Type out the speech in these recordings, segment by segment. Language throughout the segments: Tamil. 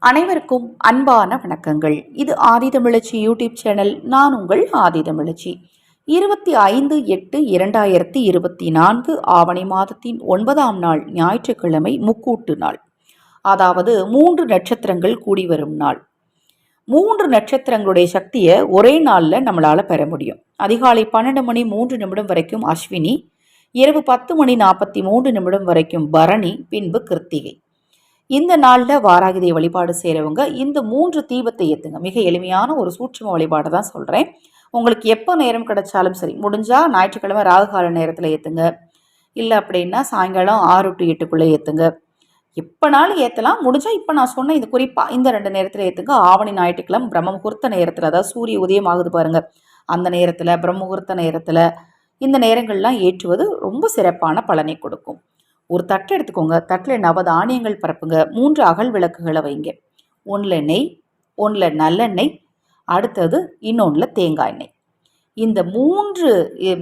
அனைவருக்கும் அன்பான வணக்கங்கள். இது ஆதிதமிழச்சி யூடியூப் சேனல். நான் உங்கள் ஆதிதமிழச்சி இருபத்தி ஐந்து எட்டு இரண்டாயிரத்தி இருபத்தி நான்கு ஆவணி மாதத்தின் ஒன்பதாம் நாள் ஞாயிற்றுக்கிழமை முக்கூட்டு நாள். அதாவது மூன்று நட்சத்திரங்கள் கூடி வரும் நாள். மூன்று நட்சத்திரங்களுடைய சக்தியை ஒரே நாளில் நம்மளால் பெற முடியும். அதிகாலை பன்னெண்டு மணி மூன்று நிமிடம் வரைக்கும் அஸ்வினி இரவு பத்து மணி நாற்பத்தி மூன்று நிமிடம் வரைக்கும் பரணி பின்பு கிருத்திகை. இந்த நாளில் வாராகிதை வழிபாடு செய்கிறவங்க இந்த மூன்று தீபத்தை ஏற்றுங்க மிக எளிமையான ஒரு சூட்சும வழிபாடு தான் சொல்கிறேன் உங்களுக்கு எப்போ நேரம் கிடைச்சாலும் சரி முடிஞ்சால் ஞாயிற்றுக்கிழமை ராகுகால நேரத்தில் ஏற்றுங்க இல்லை அப்படின்னா சாயங்காலம் ஆறு டு எட்டுக்குள்ளே ஏற்றுங்க எப்போனாலும் ஏற்றலாம் முடிஞ்சால் இப்போ நான் சொன்ன இது குறிப்பாக இந்த ரெண்டு நேரத்தில் ஏற்றுங்க ஆவணி ஞாயிற்றுக்கிழமை பிரம்ம முகூர்த்த நேரத்தில் அதாவது சூரிய உதயம் ஆகுது பாருங்கள் அந்த நேரத்தில் பிரம்ம முகூர்த்த நேரத்தில் இந்த நேரங்கள்லாம் ஏற்றுவது ரொம்ப சிறப்பான பலனை கொடுக்கும். ஒரு தட்டு எடுத்துக்கோங்க. தட்டில் நவதானியங்கள் பரப்புங்க. மூன்று அகல் விளக்குகளை வைங்க. ஒன்றில் நெய் ஒன்றில் நல்லெண்ணெய் அடுத்தது இன்னொன்றில் தேங்காய் எண்ணெய். இந்த மூன்று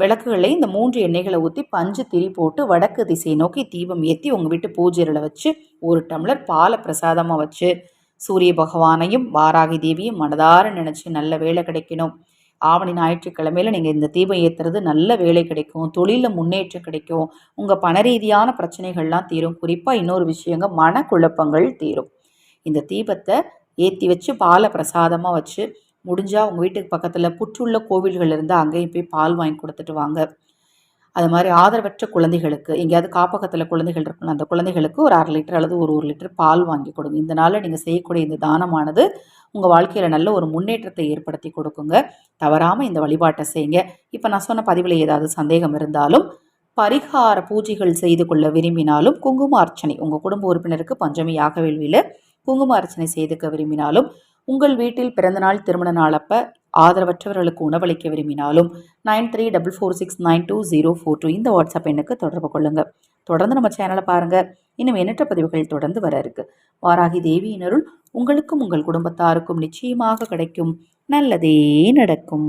விளக்குகளை இந்த மூன்று எண்ணெய்களை ஊற்றி பஞ்சு திரி போட்டு வடக்கு திசையை நோக்கி தீபம் ஏற்றி உங்கள் வீட்டு பூஜைகளை வச்சு ஒரு டம்ளர் பாலை பிரசாதமாக வச்சு சூரிய பகவானையும் வாராகி தேவியும் மனதார நினச்சி நல்ல வேலை கிடைக்கணும். ஆவணி ஞாயிற்றுக்கிழமையில் நீங்கள் இந்த தீபம் ஏற்றுறது நல்ல வேலை கிடைக்கும். தொழிலில் முன்னேற்றம் கிடைக்கும். உங்கள் பண ரீதியான பிரச்சனைகள்லாம் தீரும். குறிப்பாக இன்னொரு விஷயங்க மனக்குழப்பங்கள் தீரும். இந்த தீபத்தை ஏற்றி வச்சு பாலை பிரசாதமாக வச்சு முடிஞ்சால் உங்கள் வீட்டுக்கு பக்கத்தில் புற்றுள்ள கோவில்கள் இருந்தால் அங்கேயும் போய் பால் வாங்கி கொடுத்துட்டு வாங்க. அது மாதிரி ஆதரவற்ற குழந்தைகளுக்கு எங்கேயாவது காப்பகத்தில் குழந்தைகள் இருக்கணும் அந்த குழந்தைகளுக்கு ஒரு அரை லிட்டர் அல்லது ஒரு ஒரு லிட்டர் பால் வாங்கி கொடுங்க. இந்த நாளில் நீங்கள் செய்யக்கூடிய இந்த தானமானது உங்கள் வாழ்க்கையில் நல்ல ஒரு முன்னேற்றத்தை ஏற்படுத்தி கொடுக்குங்க. தவறாமல் இந்த வழிபாட்டை செய்யுங்க. இப்போ நான் சொன்ன பதிவில் ஏதாவது சந்தேகம் இருந்தாலும் பரிகார பூஜைகள் செய்து கொள்ள விரும்பினாலும் குங்கும அர்ச்சனை உங்கள் குடும்ப உறுப்பினருக்கு பஞ்சமி யாகவேள்வியில் குங்கும அர்ச்சனை செய்துக்க விரும்பினாலும் உங்கள் வீட்டில் பிறந்தநாள் திருமண நாள் அப்போ ஆதரவற்றவர்களுக்கு உணவளிக்க விரும்பினாலும் nine three double four six nine two zero four two இந்த வாட்ஸ்அப் எண்ணுக்கு தொடர்பு கொள்ளுங்கள் தொடர்ந்து நம்ம சேனலை பாருங்கள் இன்னும் எண்ணற்ற பதிவுகள் தொடர்ந்து வர இருக்கு. வாராகி தேவியினருள் உங்களுக்கும் உங்கள் குடும்பத்தாருக்கும் நிச்சயமாக கிடைக்கும். நல்லதே நடக்கும்.